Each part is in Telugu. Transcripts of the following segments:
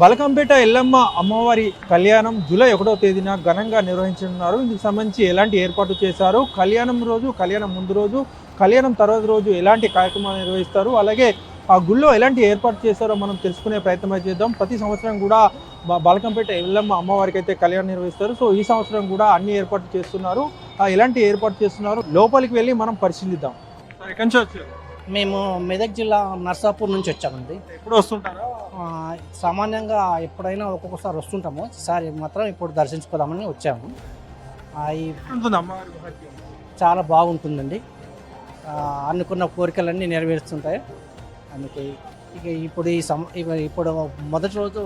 బలకంపేట ఎల్లమ్మ అమ్మవారి కళ్యాణం జూలై ఒకటో తేదీన ఘనంగా నిర్వహించనున్నారు. ఇందుకు సంబంధించి ఎలాంటి ఏర్పాటు చేశారు? కళ్యాణం రోజు కళ్యాణం ముందు రోజు కళ్యాణం తర్వాత రోజు ఎలాంటి కార్యక్రమాలు నిర్వహిస్తారు? అలాగే ఆ గుళ్ళో ఎలాంటి ఏర్పాటు చేస్తారో మనం తెలుసుకునే ప్రయత్నం అయితే చేద్దాం. ప్రతి సంవత్సరం కూడా బలకంపేట ఎల్లమ్మ అమ్మవారికి అయితే కళ్యాణం నిర్వహిస్తారు. సో ఈ సంవత్సరం కూడా అన్ని ఏర్పాట్లు చేస్తున్నారు. ఆ ఎలాంటి ఏర్పాటు చేస్తున్నారు? లోపలికి వెళ్ళి మనం పరిశీలిద్దాం. సార్ ఎక్కడి నుంచి వచ్చారు? మేము మెదక్ జిల్లా నర్సాపూర్ నుంచి వచ్చామండి. ఎప్పుడు వస్తుంటారా? సామాన్యంగా ఎప్పుడైనా ఒక్కొక్కసారి వస్తుంటాము. ఈసారి మాత్రం ఇప్పుడు దర్శించుకోదామని వచ్చాము. చాలా బాగుంటుందండి. అనుకున్న కోరికలన్నీ నెరవేరుస్తుంటాయి. అందుకే ఇక ఇప్పుడు ఈ సమ ఇప్పుడు మొదటి రోజు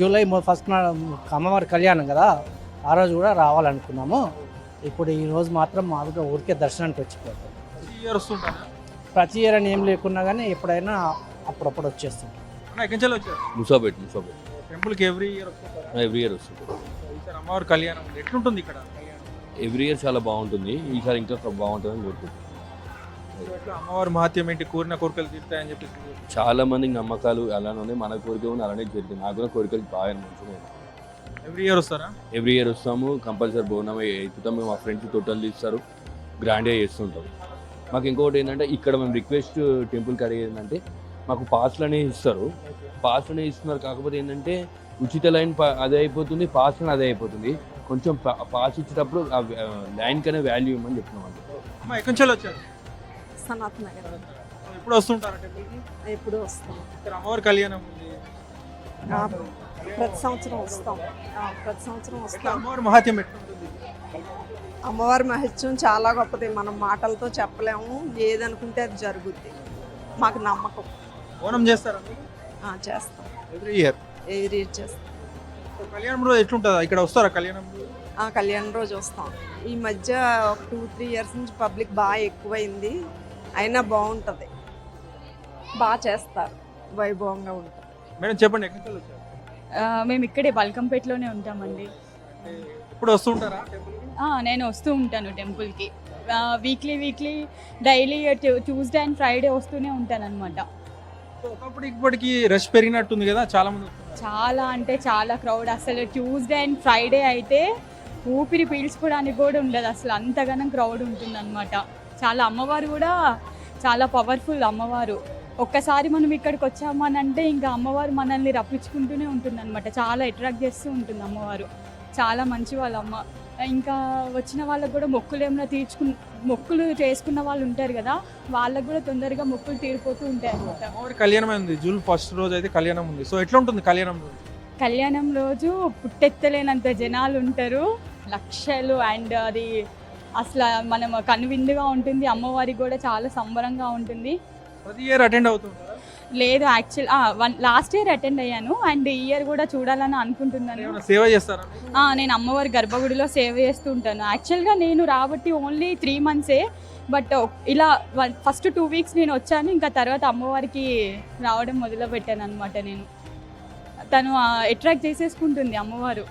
జూలై ఫస్ట్ అమ్మవారి కళ్యాణం కదా. ఆ రోజు కూడా రావాలనుకున్నాము. ఇప్పుడు ఈ రోజు మాత్రం మామూలుగా ఊరికే దర్శనానికి వచ్చిపోతాం ప్రతి ఇయర్ అని ఏం లేకున్నా కానీ ఎప్పుడైనా అప్పుడప్పుడు వచ్చేస్తుంటాం. ఎక్కడి వచ్చారు? టెంపుల్కి ఎవ్రీ ఇయర్ ఎవ్రీ ఇయర్ వస్తుంది ఈసారి అమ్మవారి కళ్యాణం ఎట్లుంటుంది ఇక్కడ ఎవ్రీ ఇయర్ చాలా బాగుంటుంది. ఈసారి ఇంకా బాగుంటుందని కోరుకుంటున్నాను. అమ్మవారి మహత్యం ఏంటి? కోరిన కోరికలు తీరుతాయని చెప్పేసి చాలా మందికి నమ్మకాలు అలానే ఉన్నాయి. మన కోరిక ఉంది అలానే జరిగింది నాకు కూడా కోరికలు బాగా మంచిగా ఎవ్రీ ఇయర్ వస్తారా? ఎవ్రీ ఇయర్ వస్తాము. కంపల్సరీ బోనం ఎక్కుతాము మా ఫ్రెండ్స్ టోటల్ తీస్తారు. గ్రాండ్గా చేస్తుంటాం. మాకు ఇంకొకటి ఏంటంటే ఇక్కడ మేము రిక్వెస్ట్ టెంపుల్కి అడిగేది ఏంటంటే మాకు పాస్లు అనేవి ఇస్తారు. పాస్లు అనేవి ఇస్తున్నారు. కాకపోతే ఏంటంటే ఉచిత లైన్ పా- అదే అయిపోతుంది. పాస్ అదే అయిపోతుంది. కొంచెం పా- పాస్ ఇచ్చేటప్పుడు ఆ లైన్ కనే వాల్యూ ఇవ్వమని చెప్తున్నాం ఎక్కడి నుంచి వచ్చారు? సనాత్ నగర్. సో ఎప్పుడు వస్తుంటారా టెంపుల్కి? ఎప్పుడు వస్తాం. ఇక్కడ అమ్మవారి కళ్యాణం ఉంది. ఆ, ప్రతి సంవత్సరం వస్తాం. ఆ, ప్రతి సంవత్సరం వస్తాం. అమ్మవారి మహత్యం అమ్మవారి మహత్యం చాలా గొప్పది. మనం మాటలతో చెప్పలేము. ఏదనుకుంటే అది జరుగుద్ది. మాకు నమ్మకం. ఓనం చేస్తారా? చేస్తాం. ఎవ్రీ ఇయర్ ఎవ్రీ ఇయర్ చేస్తాం. కళ్యాణం రోజు ఎట్లుంటుందా? ఇక్కడ వస్తారా కళ్యాణం కళ్యాణ రోజు వస్తాం. ఈ మధ్య ఒక టూ త్రీ ఇయర్స్ నుంచి పబ్లిక్ బాగా ఎక్కువైంది. అయినా బాగుంటుంది. బాగా చేస్తారు. వైభవంగా ఉంటుంది. మేడం చెప్పండి ఎక్కడి నుంచి వచ్చారు? ఆ, మేము ఇక్కడే బల్కంపేటలోనే ఉంటామండి. ఎప్పుడు వస్తుంటారా టెంపుల్కి? ఆ, నేను వస్తూ ఉంటాను టెంపుల్కి. Weekly weekly daily Tuesday and Friday వస్తూనే ఉంటాను అనమాట ఒకప్పుడు ఇప్పటికి రష్ పెరిగినట్టుంది కదా చాలా మంది చాలా అంటే చాలా క్రౌడ్ అసలు ట్యూస్డే అండ్ ఫ్రైడే అయితే ఊపిరి పీల్చుకోవడానికి కూడా ఉండదు. అసలు అంతగానం క్రౌడ్ ఉంటుంది అనమాట చాలా అమ్మవారు కూడా చాలా పవర్ఫుల్ అమ్మవారు. ఒక్కసారి మనం ఇక్కడికి వచ్చామనంటే ఇంకా అమ్మవారు మనల్ని రప్పించుకుంటూనే ఉంటుంది అనమాట చాలా అట్రాక్ట్ చేస్తూ ఉంటుంది అమ్మవారు. చాలా మంచి వాళ్ళ అమ్మ ఇంకా వచ్చిన వాళ్ళకు కూడా మొక్కులు ఏమైనా తీర్చుకు మొక్కులు చేసుకున్న వాళ్ళు ఉంటారు కదా వాళ్ళకు కూడా తొందరగా మొక్కులు తీరిపోతూ ఉంటాయి అనమాట కళ్యాణం ఉంది జూన్ ఫస్ట్ రోజు అయితే కళ్యాణం ఉంది. సో ఎట్లా ఉంటుంది కళ్యాణం రోజు? కళ్యాణం రోజు పుట్టెత్తలేనంత జనాలు ఉంటారు. లక్షలు అండ్ అది అసలు మనం కనువిందుగా ఉంటుంది. అమ్మవారికి కూడా చాలా సంబరంగా ఉంటుంది. ప్రతి ఇయర్ అటెండ్ అవుతుంటారా? లేదు actual one last year attend అయ్యాను. అండ్ ఈ ఇయర్ కూడా చూడాలని అనుకుంటున్నాను. సేవ చేస్తారా? నేను అమ్మవారి గర్భగుడిలో సేవ చేస్తూ ఉంటాను యాక్చువల్గా నేను రాబట్టి ఓన్లీ త్రీ మంత్సే బట్ ఇలా ఫస్ట్ టూ వీక్స్ నేను వచ్చాను. ఇంకా తర్వాత అమ్మవారికి రావడం మొదలు పెట్టాను అనమాట నేను. తను అట్రాక్ట్ చేసేసుకుంటుంది అమ్మవారు.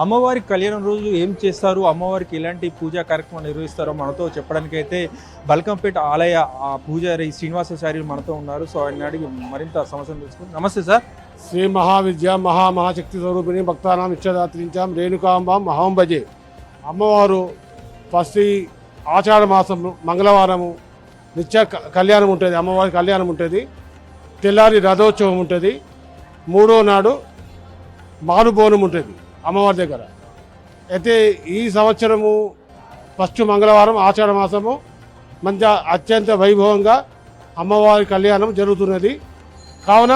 అమ్మవారి కళ్యాణం రోజు ఏం చేస్తారు? అమ్మవారికి ఎలాంటి పూజా కార్యక్రమాలు నిర్వహిస్తారో మనతో చెప్పడానికి అయితే బల్కంపేట ఆలయ ఆ పూజారి శ్రీనివాసాచార్యులు మనతో ఉన్నారు. సో ఆయన అడిగి మరింత సమస్యను తెలుసుకుని నమస్తే సార్. శ్రీ మహావిద్య మహామహాశక్తి స్వరూపిణి భక్తానాం ఇష్టదాత్రించాం రేణుకాంబాం మహాం భజే. అమ్మవారు ఫస్ట్ ఈ ఆషాఢ మాసం మంగళవారము నిత్య క- కళ్యాణం ఉంటుంది. అమ్మవారి కళ్యాణం ఉంటుంది. తెల్లారి రథోత్సవం ఉంటుంది. మూడో నాడు మారుబోనం ఉంటుంది. అమ్మవారి దగ్గర. అయితే ఈ సంవత్సరము ఫస్ట్ మంగళవారం ఆషాఢ మాసము మంచి అత్యంత వైభవంగా అమ్మవారి కళ్యాణం జరుగుతున్నది. కావున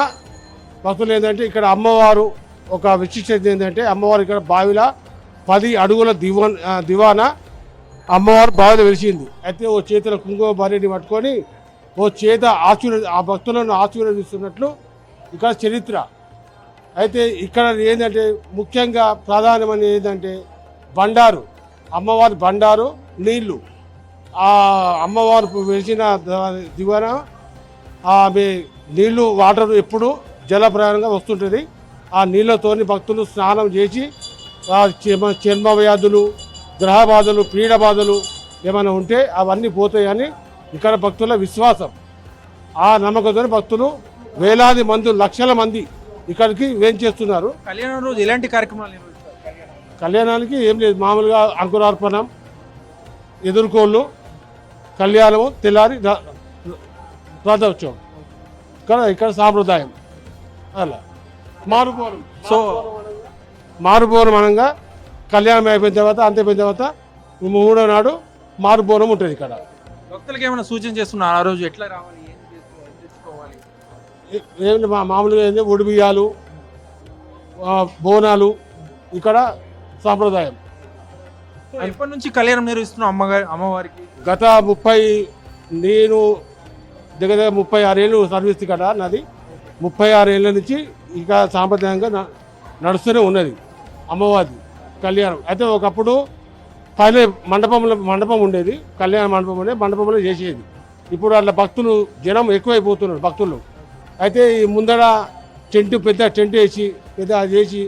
భక్తులు ఏంటంటే ఇక్కడ అమ్మవారు ఒక విశిష్టత ఏంటంటే అమ్మవారు ఇక్కడ బావిల పది అడుగుల దివాన్ దివాన అమ్మవారు బావిలో వెలిసింది. అయితే ఓ చేతుల కుంకుమ భార్యని పట్టుకొని ఓ చేత ఆశీర్వ ఆ భక్తులను ఆశీర్వదిస్తున్నట్లు ఇక్కడ చరిత్ర. అయితే ఇక్కడ ఏంటంటే ముఖ్యంగా ప్రధానమైనది ఏంటంటే బండారు అమ్మవారి బండారు నీళ్ళు. ఆ అమ్మవారు వెలిసిన దిగువన ఆమె నీళ్ళు వాటర్ ఎప్పుడు జల ప్రయాణంగా వస్తుంటుంది. ఆ నీళ్ళతోని భక్తులు స్నానం చేసి ఆ చర్మ వ్యాధులు గ్రహ బాధలు పీడ బాధలు ఏమైనా ఉంటే అవన్నీ పోతాయని ఇక్కడ భక్తుల విశ్వాసం. ఆ నమ్మకంతో భక్తులు వేలాది మంది లక్షల మంది ఇక్కడికి వేంచేస్తున్నారు కళ్యాణం రోజు ఎలాంటి కార్యక్రమాలు కళ్యాణానికి ఏం లేదు మామూలుగా అంకురార్పణం ఎదుర్కోళ్ళు కళ్యాణము తెల్లారి రథోత్సవం. ఇక్కడ ఇక్కడ సాంప్రదాయం. అలా. మారుపోరం. సో మారుపోరం అనగా కళ్యాణం అయిపోయిన తర్వాత అంతైపోయిన తర్వాత మూడో నాడు మారుపోరం ఉంటుంది ఇక్కడ. భక్తులకు ఏమైనా సూచన చేస్తున్నారు? ఆ రోజు ఎట్లా రావాలి? ఏంటి మా మామూలుగా ఏంటి ఒడి బియ్యాలు ఆ, బోనాలు ఇక్కడ సాంప్రదాయం. ఎప్పటి నుంచి కళ్యాణం నిర్వహిస్తున్నాం అమ్మగారి అమ్మవారికి? గత ముప్పై నేను దగ్గర దగ్గర ముప్పై ఆరేళ్ళు సర్వీస్ ఇక్కడ నాది. ముప్పై ఆరేళ్ళ నుంచి ఇక సాంప్రదాయంగా నడుస్తూనే ఉన్నది అమ్మవారి కళ్యాణం. అయితే ఒకప్పుడు పైన మండపంలో మండపం ఉండేది. కళ్యాణ మండపం ఉండేది మండపంలో చేసేది. ఇప్పుడు అట్లా భక్తులు జనం ఎక్కువైపోతున్నారు భక్తులు. అయితే ఈ ముందర టెంట్ పెద్ద టెంట్ వేసి పెద్ద అది చేసి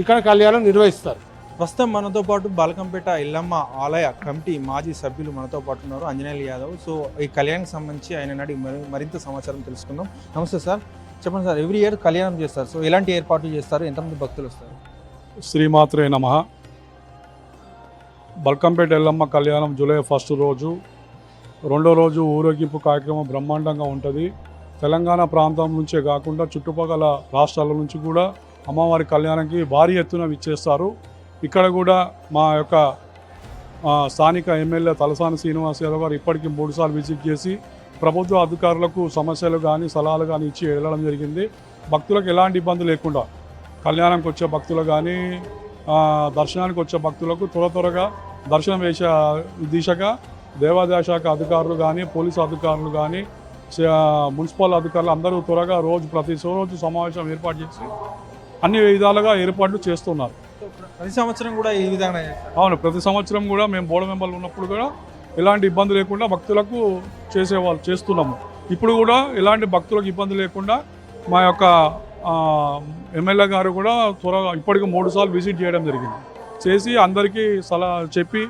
ఇక్కడ కళ్యాణం నిర్వహిస్తారు. ప్రస్తుతం మనతో పాటు బాలకంపేట ఇల్లమ్మ ఆలయ కమిటీ మాజీ సభ్యులు మనతో పాటు ఉన్నారు అంజనేయులు యాదవ్. సో ఈ కళ్యాణానికి సంబంధించి ఆయన నాడి మరి మరింత సమాచారం తెలుసుకుందాం. నమస్తే సార్. చెప్పండి సార్ ఎవ్రీ ఇయర్ కళ్యాణం చేస్తారు. సో ఎలాంటి ఏర్పాట్లు చేస్తారు? ఎంతమంది భక్తులు వస్తారు? శ్రీమాత్రే నమ. బల్కంపేట ఎల్లమ్మ కళ్యాణం జూలై ఫస్ట్ రోజు. రెండో రోజు ఊరేగింపు కార్యక్రమం బ్రహ్మాండంగా ఉంటుంది. తెలంగాణ ప్రాంతం నుంచే కాకుండా చుట్టుపక్కల రాష్ట్రాల నుంచి కూడా అమ్మవారి కళ్యాణానికి భారీ ఎత్తున విచ్చేస్తారు. ఇక్కడ కూడా మా యొక్క స్థానిక ఎమ్మెల్యే తలసాని శ్రీనివాస్ యాదవ్ గారు ఇప్పటికీ మూడుసార్లు విజిట్ చేసి ప్రభుత్వ అధికారులకు సమస్యలు కానీ సలహాలు కానీ ఇచ్చి వెళ్ళడం జరిగింది. భక్తులకు ఎలాంటి ఇబ్బంది లేకుండా కళ్యాణంకి వచ్చే భక్తులు కానీ దర్శనానికి వచ్చే భక్తులకు త్వర త్వరగా దర్శనం వేసే దిశగా దేవాదాయ శాఖ అధికారులు కానీ పోలీసు అధికారులు కానీ మున్సిపల్ అధికారులు అందరూ త్వరగా రోజు ప్రతి రోజు సమావేశం ఏర్పాటు చేసి అన్ని విధాలుగా ఏర్పాట్లు చేస్తున్నారు. ప్రతి సంవత్సరం కూడా ఈ విధంగా అవును ప్రతి సంవత్సరం కూడా మేము బోర్డు మెంబర్లు ఉన్నప్పుడు కూడా ఎలాంటి ఇబ్బంది లేకుండా భక్తులకు చేసేవాళ్ళు చేస్తున్నాము. ఇప్పుడు కూడా ఎలాంటి భక్తులకు ఇబ్బంది లేకుండా మా యొక్క ఎమ్మెల్యే గారు కూడా త్వరగా ఇప్పటికి మూడు సార్లు విజిట్ చేయడం జరిగింది. చేసి అందరికీ సలహా చెప్పి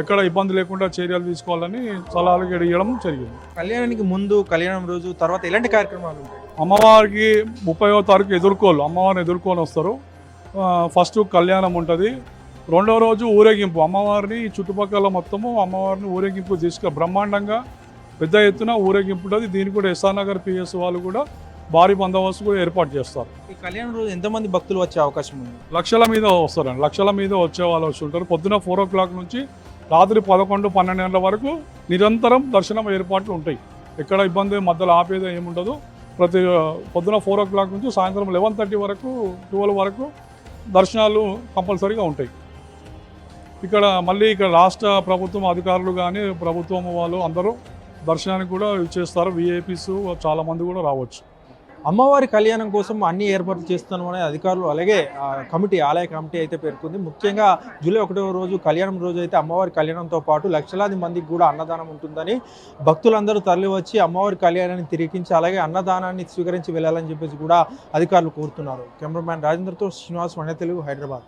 ఎక్కడ ఇబ్బంది లేకుండా చర్యలు తీసుకోవాలని సలహాలు ఇవ్వడం జరిగింది. కళ్యాణానికి ముందు కళ్యాణం రోజు తర్వాత ఎలాంటి కార్యక్రమాలు అమ్మవారికి ముప్పైవ తారీఖు ఎదుర్కోలు అమ్మవారిని ఎదుర్కొని వస్తారు. ఫస్ట్ కళ్యాణం ఉంటుంది. రెండో రోజు ఊరేగింపు. అమ్మవారిని చుట్టుపక్కల మొత్తము అమ్మవారిని ఊరేగింపు తీసుకు బ్రహ్మాండంగా పెద్ద ఎత్తున ఊరేగింపు ఉంటుంది. దీనికి కూడా ఎస్ఆర్ నగర్ పిఎస్ వాళ్ళు కూడా భారీ బందోబస్తు కూడా ఏర్పాటు చేస్తారు. ఈ కళ్యాణం రోజు ఎంతమంది భక్తులు వచ్చే అవకాశం ఉంది? లక్షల మీద వస్తారండి. లక్షల మీద వచ్చే వాళ్ళు వచ్చి ఉంటారు. పొద్దున ఫోర్ ఓ క్లాక్ నుంచి రాత్రి పదకొండు పన్నెండు గంటల వరకు నిరంతరం దర్శనం ఏర్పాట్లు ఉంటాయి. ఎక్కడ ఇబ్బంది మధ్యలో ఆపేది ఏముండదు. ప్రతి పొద్దున ఫోర్ ఓ క్లాక్ నుంచి సాయంత్రం లెవెన్ థర్టీ వరకు ట్వెల్వ్ వరకు దర్శనాలు కంపల్సరీగా ఉంటాయి. ఇక్కడ మళ్ళీ ఇక్కడ రాష్ట్ర ప్రభుత్వం అధికారులు కానీ ప్రభుత్వం వాళ్ళు అందరూ దర్శనానికి కూడా చేస్తారు విఐపీస్ చాలామంది కూడా రావచ్చు. అమ్మవారి కళ్యాణం కోసం అన్ని ఏర్పాట్లు చేస్తున్నామని అధికారులు అలాగే కమిటీ ఆలయ కమిటీ అయితే పేర్కొంది. ముఖ్యంగా జూలై ఒకటో రోజు కళ్యాణం రోజు అయితే అమ్మవారి కళ్యాణంతో పాటు లక్షలాది మందికి కూడా అన్నదానం ఉంటుందని భక్తులందరూ తరలి వచ్చి అమ్మవారి కళ్యాణాన్ని తిరిగించి అలాగే అన్నదానాన్ని స్వీకరించి వెళ్ళాలని చెప్పేసి కూడా అధికారులు కోరుతున్నారు. కెమెరామ్యాన్ రాజేంద్రతో శ్రీనివాస్ వన్య తెలుగు హైదరాబాద్.